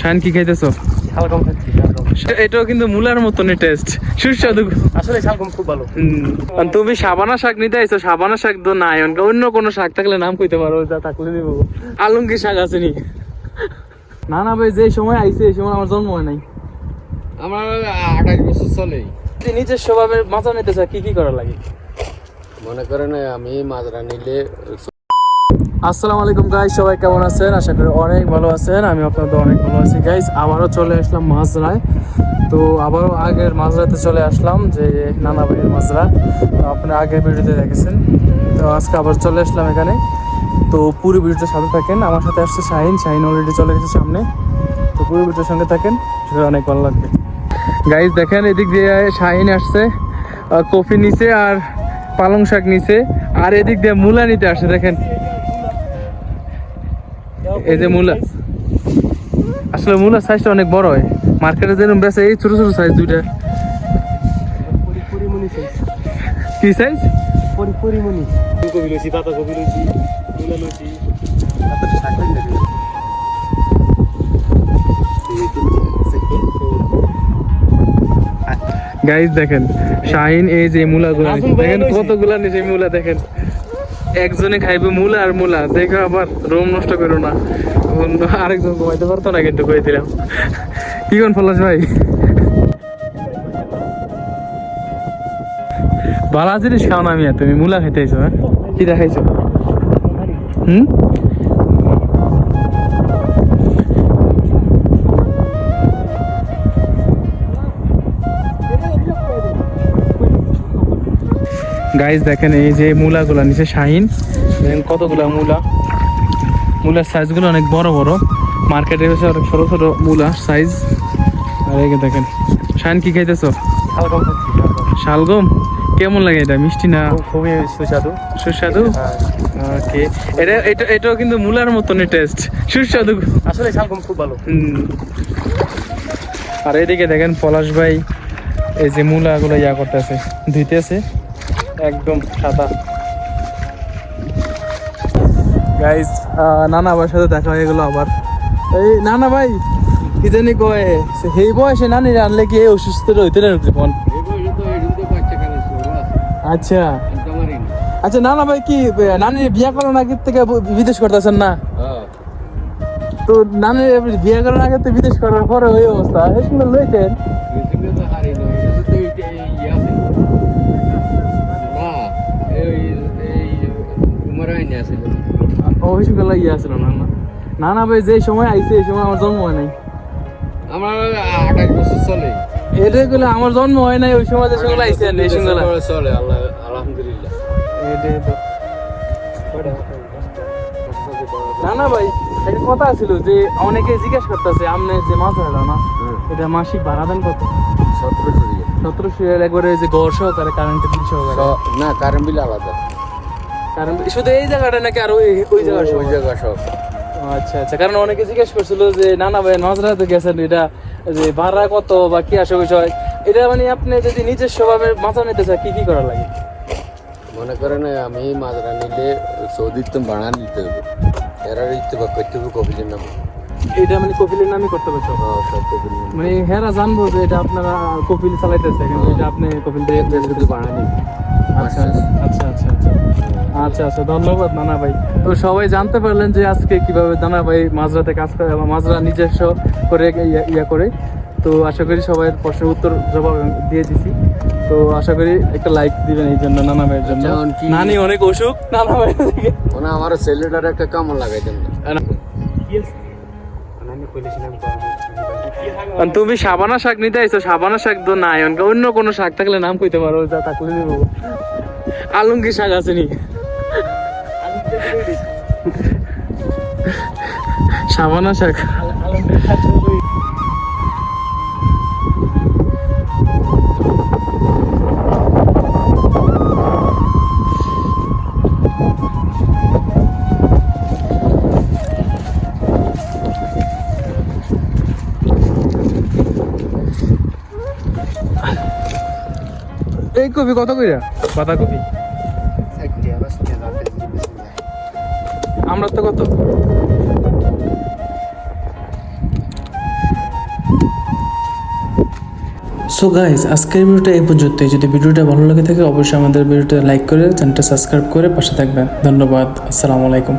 Shine কি খাইতেছো? শালগম খাচ্ছি এটাও কিন্তু মূলার মতনই টেস্ট সুস্বাদু। আসলে শালগম খুব ভালো। আর তুমি সাবানা শাক নিতে আইছো সাবানা শাক তো নাই অন্য- কোনো শাক থাকলে নাম কইতে পারো যা থাকলে দিব। আলঙ্কি শাক আছে নি? না না ভাই যে সময় আইছে এই সময় আমার জন্ম হয় নাই। আমার আঠাশ বছর চলে নিজের স্বভাবে মাথা নিতে চায় কি কি করা লাগে? মনে করেন আমি মাজরা নিলে আসসালামু আলাইকুম গাইস সবাই কেমন আছেন? আশা করি অনেক ভালো আছেন আমি আপনাদের অনেক ভালো আছি। গাইস আবারও চলে আসলাম মাজরায় তো আবারও আগের মাজরাতে চলে আসলাম, যে নানা ভাইয়ের মাজরা তো আপনারা আগের ভিডিওতে দেখেছেন। তো আজকে আবার চলে আসলাম এখানে। তো পুরো ভিডিওতে সাথে থাকেন। আমার সাথে আসছে শাহিন। শাহিন অলরেডি চলে গেছে সামনে। তো পুরো ভিডিওর সঙ্গে থাকেন। সেটা অনেক ভালো লাগবে। গাইস দেখেন, এদিক দিয়ে শাহিন আসছে কফি নিচে আর পালং শাক নিচে আর এদিক দিয়ে মূলা নিতে আসছে, দেখেন। এই যে মূলা। আসলে মূলার সাইজটা অনেক বড় হয়। মার্কেটে যেরকম বেছে এই ছোট ছোট সাইজ দুইটা। কি সাইজ পরিমণি। ফুলকপি লইছি পাতাকপি লইছি মূলা লইছি। আপনার শাক লাগে গাইজ দেখেন শাহিন এই যে মূলা গুলা রাসুল ভাই দেখেন। কতগুলা নিচে মূলা দেখেন। একজনে খাইবে মূলা আর মূলা। দেখো আবার রুম নষ্ট করো না। আরেকজন ঘুমাইতে পারতো না কিন্তু কই দিলাম। কি কোন ফলাস ভাই? বালা জিনিস খাও না মিয়া তুমি মূলা খাইতে আইছো হ্যাঁ? কি দেখাইছো? হুম? গাইজ দেখেন এই যে মূলাগুলা নিচে শাহিন দেখেন কতগুলা মূলা। মূলার সাইজগুলো অনেক বড় বড়। মার্কেটে এসে অনেক ছোট ছোট মূলা সাইজ আর এই দেখেন শাহিন কি খাইতেছো? শালগম কেমন লাগে এটা? মিষ্টি না? খুবই সুস্বাদু। সুস্বাদু? ওকে এটা এটা এটাও কিন্তু মূলার মতনই টেস্ট সুস্বাদু। আসলে শালগম খুব ভালো। আর এদিকে দেখেন পলাশ ভাই এই যে মূলাগুলো ইয়া করতেছে ধুইতেছে। একদম সাদা। গাইস নানা ভাইয়ের সাথে দেখা হয়ে গেল আবার। এই নানা ভাই কি জানি কয় সেই বয়সে নানি আনলে কি এই অসুস্থ হইতে না হইতে কোন আচ্ছা। আচ্ছা নানা ভাই কি নানি বিয়া করার আগে থেকে বিদেশ করতেছেন না? তো নানি বিয়ে করার আগে তো বিদেশ করার পরে ওই অবস্থা। এই সুন্দর লইতেন ওই সুন্দর ইয়ে আসলো না না? না না ভাই যে সময় আইছে এই সময় আমার জন্ম হয় নাই। আমার আঠাশ বছর চলে। এটা গুলো আমার জন্ম হয় নাই ওই সময় যে সময় আইছে এই চলে আল্লাহ আলহামদুলিল্লাহ। এটাই তো। না না ভাই একটা কথা ছিল যে অনেকে জিজ্ঞেস করতেছে আমনে যে মাছ ভাড়া না এটা মাসিক ভাড়া দেন কত? সতেরোশো সতেরোশো একবারে যে গড় সহকারে কারেন্টের বিল সহকারে। না কারেন্ট বিল আলাদা। কারণ শুধু এই জায়গাটা নাকি আর ওই ওই জায়গার ওই জায়গা সব। আচ্ছা আচ্ছা। কারণ অনেকে জিজ্ঞেস করছিল যে না না ভাই নজরাতে গেছেন এটা যে ভাড়া কত বা কি আসে বিষয় এটা মানে আপনি যদি নিজস্ব ভাবে মাথা নিতে চায় কি কি করা লাগে? মনে করেন আমি মাজরা নিলে সৌদির তো ভাড়া নিতে হবে। এরা দিতে বা করতে হবে কপিলের নামে। এটা মানে কপিলের নামই করতে পারছ হ্যাঁ, মানে হেরা জানব যে এটা আপনারা কপিল চালাইতেছে কিন্তু এটা আপনি কপিল দিয়ে ভাড়া নিবে আচ্ছা আচ্ছা আচ্ছা আচ্ছা। আচ্ছা আচ্ছা ধন্যবাদ নানা ভাই। তো সবাই জানতে পারলেন যে আজকে কীভাবে নানা ভাই মাঝরাতে কাজ করে এবং মাঝরা নিজস্ব করে ইয়া- করে। তো আশা করি সবাই প্রশ্নের উত্তর জবাব দিয়ে দিছি। তো আশা করি একটা লাইক দিবেন এই জন্য নানা ভাইয়ের জন্য। নানি অনেক অসুখ নানা ভাই মানে আমার ছেলেটার একটা কামড় লাগাইতেন না কি আছে আমি কইলেছিলাম আর তুমি সাবানা শাক নিতে আইছো সাবানা শাক তো নাই। অন্য- কোনো শাক থাকলে নাম কইতে পারো যা থাকলে দিব। আলঙ্গি শাক আছে নি। সাবানা শাক এই কপি কত কইরা? পাতা কপি আমরা তো কত? সো গাইজ আজকের ভিডিওটা এই পর্যন্তই। যদি ভিডিওটা ভালো লাগে থাকে, অবশ্যই আমাদের ভিডিওটা লাইক করে, চ্যানেলটা সাবস্ক্রাইব করে পাশে থাকবেন। ধন্যবাদ। আসসালামু আলাইকুম।